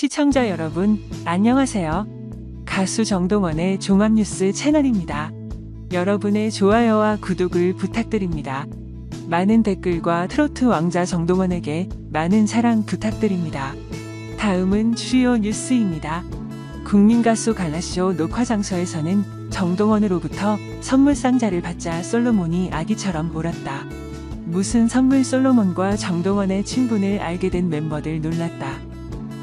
시청자 여러분, 안녕하세요. 가수 정동원의 종합뉴스 채널입니다. 여러분의 좋아요와 구독을 부탁드립니다. 많은 댓글과 트로트 왕자 정동원에게 많은 사랑 부탁드립니다. 다음은 주요 뉴스입니다. 국민가수 갈라쇼 녹화 장소에서는 정동원으로부터 선물 상자를 받자 솔로몬이 아기처럼 울었다. 무슨 선물 솔로몬과 정동원의 친분을 알게 된 멤버들 놀랐다.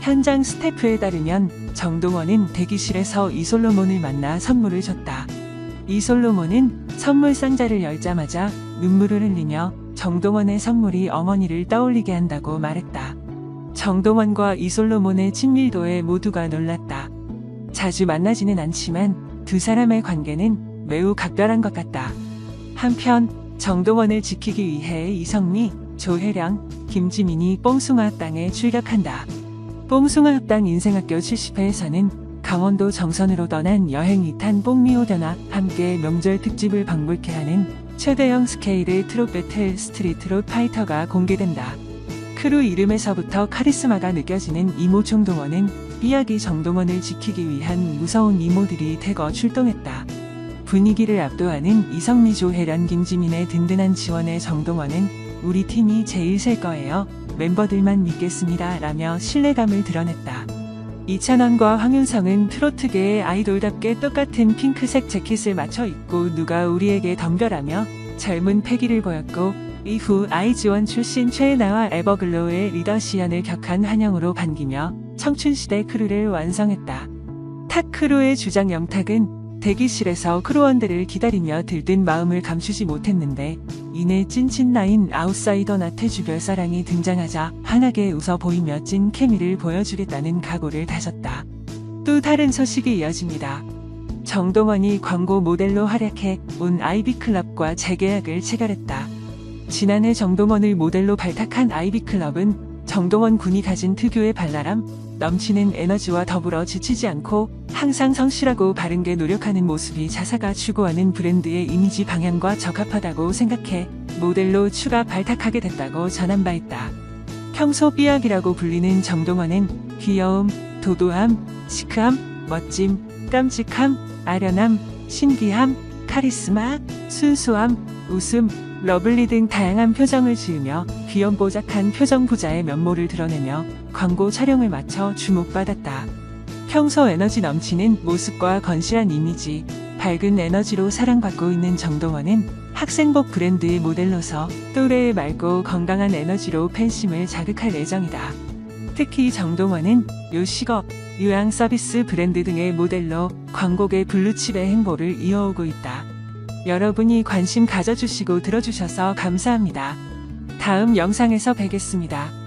현장 스태프에 따르면 정동원은 대기실에서 이솔로몬을 만나 선물을 줬다. 이솔로몬은 선물 상자를 열자마자 눈물을 흘리며 정동원의 선물이 어머니를 떠올리게 한다고 말했다. 정동원과 이솔로몬의 친밀도에 모두가 놀랐다. 자주 만나지는 않지만 두 사람의 관계는 매우 각별한 것 같다. 한편 정동원을 지키기 위해 이성미, 조혜령, 김지민이 뽕숭아 땅에 출격한다. 뽕숭아 합당 인생학교 70회에서는 강원도 정선으로 떠난 여행 2탄 뽕미오더나 함께 명절 특집을 방불케 하는 최대형 스케일의 트롯 배틀 스트리트롯 파이터가 공개된다. 크루 이름에서부터 카리스마가 느껴지는 이모 정동원은 삐약이 정동원을 지키기 위한 무서운 이모들이 대거 출동했다. 분위기를 압도하는 이성미 조혜련 김지민의 든든한 지원에 정동원은 우리 팀이 제일 셀 거예요. 멤버들만 믿겠습니다. 라며 신뢰감을 드러냈다. 이찬원과 황윤성은 트로트계의 아이돌답게 똑같은 핑크색 재킷을 맞춰 입고 누가 우리에게 덤벼라며 젊은 패기를 보였고 이후 아이즈원 출신 최애나와 에버글로우의 리더 시연을 격한 환영으로 반기며 청춘시대 크루를 완성했다. 탁 크루의 주장 영탁은 대기실에서 크루원들을 기다리며 들뜬 마음을 감추지 못했는데 이내 찐친 나인 아웃사이더 나태주 별사랑이 등장하자 환하게 웃어 보이며 찐 케미를 보여주겠다는 각오를 다졌다. 또 다른 소식이 이어집니다. 정동원이 광고 모델로 활약해 온 아이비클럽과 재계약을 체결했다. 지난해 정동원을 모델로 발탁한 아이비클럽은 정동원 군이 가진 특유의 발랄함, 넘치는 에너지와 더불어 지치지 않고 항상 성실하고 바른게 노력하는 모습이 자사가 추구하는 브랜드의 이미지 방향과 적합하다고 생각해 모델로 추가 발탁하게 됐다고 전한 바 있다. 평소 삐약이라고 불리는 정동원은 귀여움, 도도함, 시크함, 멋짐, 깜찍함, 아련함, 신기함, 카리스마, 순수함, 웃음, 러블리 등 다양한 표정을 지으며 귀염뽀짝한 표정 부자의 면모를 드러내며 광고 촬영을 마쳐 주목받았다. 평소 에너지 넘치는 모습과 건실한 이미지, 밝은 에너지로 사랑받고 있는 정동원은 학생복 브랜드의 모델로서 또래의 맑고 건강한 에너지로 팬심을 자극할 예정이다. 특히 정동원은 요식업, 요양 서비스 브랜드 등의 모델로 광고계 블루칩의 행보를 이어오고 있다. 여러분이 관심 가져주시고 들어주셔서 감사합니다. 다음 영상에서 뵙겠습니다.